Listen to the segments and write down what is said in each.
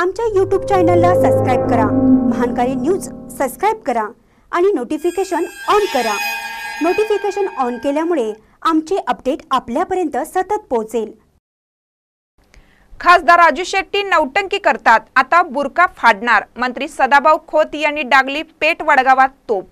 आमच्या यूट्यूब चॅनलला सबस्क्राईब करा. महानकारी न्यूज सबस्क्राईब करा आणि नोटिफिकेशन ऑन करा. नोटिफिकेशन ऑन केल्यामुळे आमचे अपडेट आपल्यापर्यंत सतत पोहोचेल. खासदार राजू शेट्टी नौटंकी करतात. आता बुरका फाडणार. मंत्री सदाभाऊ खोत यांनी डागली पेट वडगावात तोप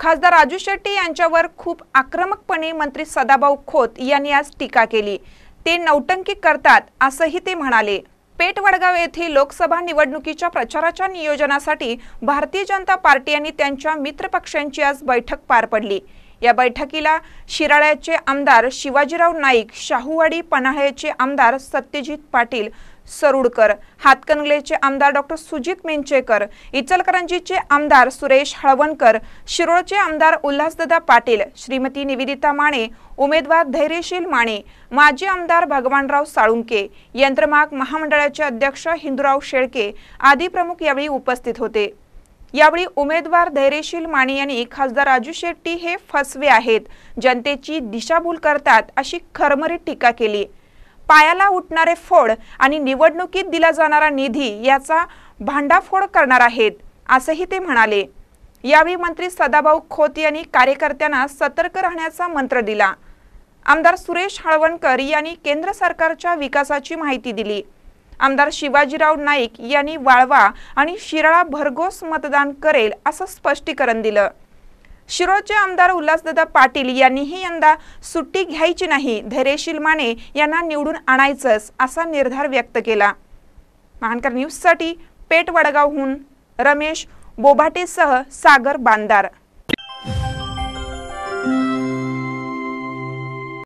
खासदार राजू शेट्टी यांच्यावर खूप आक्रमकपणे मंत्री सदाभाऊ खोत यांनी आज टीका केली. ते नौटंकी करतात असंही ते म्हणाले. पेट वडगाव येथील लोकसभा निवडणुकीच्या प्रचाराच्या नियोजनासाठी भारतीय जनता पार्टी आणि त्यांच्या मित्रपक्षांची आज बैठक पार पडली. या बैठकीला शिराळ्याचे आमदार शिवाजीराव नाईक शाहूवाडी पन्हाळ्याचे आमदार सत्यजित पाटील सरुडकर हातकणंगलेचे आमदार डॉक्टर सुजित मेंचेकर इचलकरंजीचे आमदार सुरेश हळवणकर शिरोळचे आमदार उल्हासदादा पाटील श्रीमती निवेदिता माने उमेदवार धैर्यशील माने माजी आमदार भगवानराव साळुंके यंत्रमाग महामंडळाचे अध्यक्ष हिंदूराव शेळके आदी प्रमुख यावेळी उपस्थित होते. यावेळी उमेदवार धैर्यशील माने यांनी खासदार राजू शेट्टी हे फसवे आहेत. जनतेची दिशाभूल करतात अशी खरमरीत टीका केली. पायाला उठणारे फोड आणि निवडणुकीत दिला जाणारा निधी याचा भांडाफोड करणार आहेत असंही ते म्हणाले. यावेळी मंत्री सदाभाऊ खोत यांनी कार्यकर्त्यांना सतर्क राहण्याचा मंत्र दिला. आमदार सुरेश हळवणकर यांनी केंद्र सरकारच्या विकासाची माहिती दिली. आमदार शिवाजीराव नाईक यांनी वाळवा आणि शिराळा भरघोस मतदान करेल असं स्पष्टीकरण दिलं. शिरोळचे आमदार उल्हासदादा पाटील यांनीही यंदा सुट्टी घ्यायची नाही धैर्यशील माने यांना निवडून आणायचंच असा निर्धार व्यक्त केला. महानकर न्यूजसाठी पेट वडगावहून रमेश बोभाटेसह सागर बांदार.